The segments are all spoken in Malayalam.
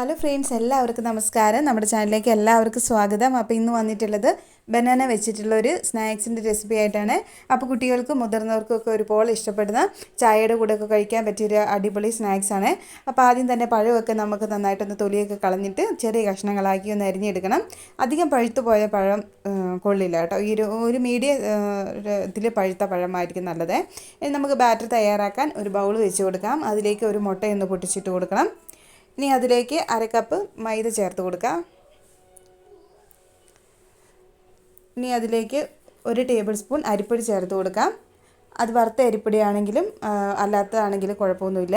ഹലോ ഫ്രണ്ട്സ് എല്ലാവർക്കും നമസ്കാരം. നമ്മുടെ ചാനലിലേക്ക് എല്ലാവർക്കും സ്വാഗതം. അപ്പോൾ ഇന്ന് വന്നിട്ടുള്ളത് ബനാന വെച്ചിട്ടുള്ള ഒരു സ്നാക്സിന്റെ റെസിപ്പി ആയിട്ടാണ്. അപ്പോൾ കുട്ടികൾക്കും മുതിർന്നവർക്കും ഒക്കെ ഒരുപോലെ ഇഷ്ടപ്പെടുന്ന ചായയുടെ കൂടെ ഒക്കെ കഴിക്കാൻ പറ്റിയൊരു അടിപൊളി സ്നാക്സാണ്. അപ്പോൾ ആദ്യം തന്നെ പഴമൊക്കെ നമുക്ക് നന്നായിട്ടൊന്ന് തൊലിയൊക്കെ കളഞ്ഞിട്ട് ചെറിയ കഷ്ണങ്ങളാക്കി ഒന്ന് അരിഞ്ഞെടുക്കണം. അധികം പഴുത്തു പോയ പഴം കൊള്ളില്ല കേട്ടോ. ഈ ഒരു ഒരു മീഡിയം ഇതിൽ പഴുത്ത പഴമായിരിക്കും നല്ലത്. ഇനി നമുക്ക് ബാറ്റർ തയ്യാറാക്കാൻ ഒരു ബൗൾ വെച്ച് കൊടുക്കാം. അതിലേക്ക് ഒരു മുട്ടയൊന്ന് പൊട്ടിച്ചിട്ട് കൊടുക്കണം. ഇനി അതിലേക്ക് അര കപ്പ് മൈദ ചേർത്ത് കൊടുക്കാം. ഇനി അതിലേക്ക് ഒരു ടേബിൾ സ്പൂൺ അരിപ്പൊടി ചേർത്ത് കൊടുക്കാം. അത് വറുത്ത അരിപ്പൊടിയാണെങ്കിലും അല്ലാത്തതാണെങ്കിലും കുഴപ്പമൊന്നുമില്ല.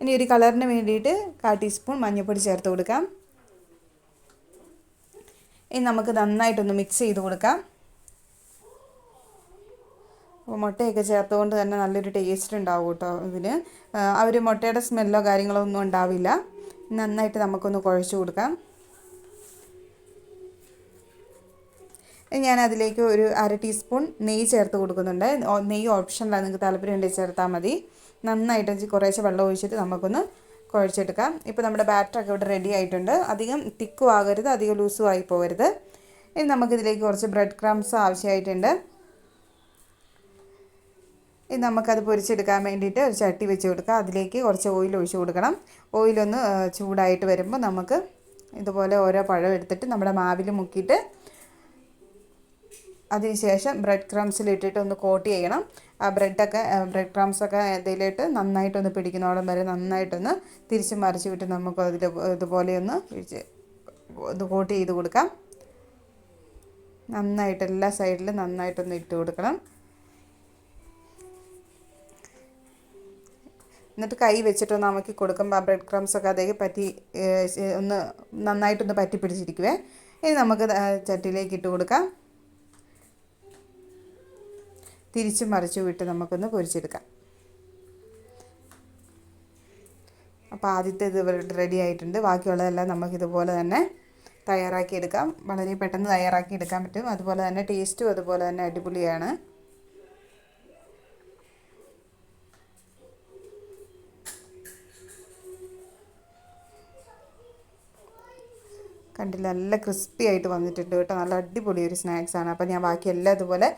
ഇനി ഒരു കളറിന് വേണ്ടിയിട്ട് കാ ടീസ്പൂൺ മഞ്ഞൾപ്പൊടി ചേർത്ത് കൊടുക്കാം. ഇനി നമുക്ക് നന്നായിട്ടൊന്ന് മിക്സ് ചെയ്ത് കൊടുക്കാം. അപ്പോൾ മുട്ടയൊക്കെ ചേർത്തുകൊണ്ട് തന്നെ നല്ലൊരു ടേസ്റ്റ് ഉണ്ടാവും കേട്ടോ ഇതിന്. ആ ഒരു മുട്ടയുടെ സ്മെല്ലോ കാര്യങ്ങളോ ഒന്നും ഉണ്ടാവില്ല. നന്നായിട്ട് നമുക്കൊന്ന് കുഴച്ച് കൊടുക്കാം. ഞാൻ അതിലേക്ക് ഒരു അര ടീസ്പൂൺ നെയ്യ് ചേർത്ത് കൊടുക്കുന്നുണ്ട്. നെയ്യ് ഓപ്ഷനിലാണ് നിങ്ങൾക്ക് താല്പര്യമുണ്ടെങ്കിൽ ചേർത്താൽ മതി. നന്നായിട്ട് കുറേശ്ശെ വെള്ളം ഒഴിച്ചിട്ട് നമുക്കൊന്ന് കുഴച്ചെടുക്കാം. ഇപ്പോൾ നമ്മുടെ ബാറ്ററൊക്കെ ഇവിടെ റെഡി ആയിട്ടുണ്ട്. അധികം തിക്കും ആകരുത് അധികം ലൂസും ആയി പോകരുത്. ഇനി നമുക്കിതിലേക്ക് കുറച്ച് ബ്രെഡ് ക്രംസ് ആവശ്യമായിട്ടുണ്ട്. ഇനി നമുക്കത് പൊരിച്ചെടുക്കാൻ വേണ്ടിയിട്ട് ഒരു ചട്ടി വെച്ച് കൊടുക്കുക. അതിലേക്ക് കുറച്ച് ഓയിൽ ഒഴിച്ച് കൊടുക്കണം. ഓയിലൊന്ന് ചൂടായിട്ട് വരുമ്പോൾ നമുക്ക് ഇതുപോലെ ഓരോ പഴം എടുത്തിട്ട് നമ്മുടെ മാവിൽ മുക്കിയിട്ട് അതിനുശേഷം ബ്രെഡ് ക്രംസിൽ ഇട്ടിട്ട് ഒന്ന് കോട്ട് ചെയ്യണം. ആ ബ്രെഡൊക്കെ ബ്രെഡ് ക്രംസൊക്കെ ഇതിലിട്ട് നന്നായിട്ടൊന്ന് പിടിക്കുന്നോളം വരെ നന്നായിട്ടൊന്ന് തിരിച്ച് മറിച്ച് വിട്ട് നമുക്ക് അതിൽ ഇതുപോലെ ഒന്ന് ഇത് കോട്ട് ചെയ്ത് കൊടുക്കാം. നന്നായിട്ട് എല്ലാ സൈഡിലും നന്നായിട്ടൊന്ന് ഇട്ട് കൊടുക്കണം. എന്നിട്ട് കൈ വെച്ചിട്ടൊന്ന് അമക്കി കൊടുക്കുമ്പോൾ ആ ബ്രെഡ് ക്രംസ് ഒക്കെ അതേ പറ്റി ഒന്ന് നന്നായിട്ടൊന്ന് പറ്റി പിടിച്ചിരിക്കുവേ. ഇനി നമുക്ക് ചട്ടിയിലേക്ക് ഇട്ട് കൊടുക്കാം. തിരിച്ചു മറിച്ചു വിട്ട് നമുക്കൊന്ന് പൊരിച്ചെടുക്കാം. അപ്പോൾ ആദ്യത്തെ ഇത് റെഡി ആയിട്ടുണ്ട്. ബാക്കിയുള്ളതെല്ലാം നമുക്കിതുപോലെ തന്നെ തയ്യാറാക്കിയെടുക്കാം വളരെ പെട്ടെന്ന് തയ്യാറാക്കി എടുക്കാൻ പറ്റും. അതുപോലെ തന്നെ ടേസ്റ്റും അതുപോലെ തന്നെ അടിപൊളിയാണ്. കണ്ടില്ല. നല്ല ക്രിസ്പി ആയിട്ട് വന്നിട്ടുണ്ട് കേട്ടോ. നല്ല അടിപൊളി ഒരു സ്നാക്സാണ് അപ്പോൾ ഞാൻ ബാക്കി എല്ലാം ഇതുപോലെ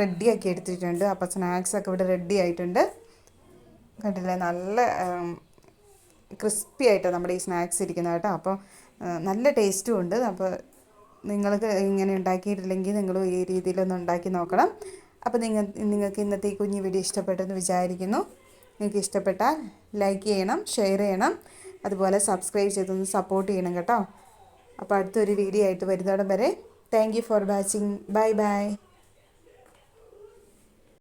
റെഡിയാക്കി എടുത്തിട്ടുണ്ട്. അപ്പോൾ സ്നാക്സൊക്കെ ഇവിടെ റെഡി ആയിട്ടുണ്ട്. കണ്ടില്ലേ? നല്ല ക്രിസ്പി ആയിട്ട് നമ്മുടെ ഈ സ്നാക്സ് ഇരിക്കുന്നത് കേട്ടോ. അപ്പോൾ നല്ല ടേസ്റ്റും ഉണ്ട്. അപ്പോൾ നിങ്ങൾക്ക് ഇങ്ങനെ ഉണ്ടാക്കിയിട്ടില്ലെങ്കിൽ നിങ്ങൾ ഈ രീതിയിലൊന്ന് ഉണ്ടാക്കി നോക്കണം. അപ്പോൾ നിങ്ങൾ നിങ്ങൾക്ക് ഇന്നത്തെ ഈ കുഞ്ഞു വീഡിയോ ഇഷ്ടപ്പെട്ടെന്ന് വിചാരിക്കുന്നു. നിങ്ങൾക്ക് ഇഷ്ടപ്പെട്ടാൽ ലൈക്ക് ചെയ്യണം ഷെയർ ചെയ്യണം. അതുപോലെ സബ്സ്ക്രൈബ് ചെയ്തൊന്ന് സപ്പോർട്ട് ചെയ്യണം കേട്ടോ. അപ്പോൾ അടുത്തൊരു വീഡിയോ ആയിട്ട് വരുന്നിടം വരെ thank you for watching bye bye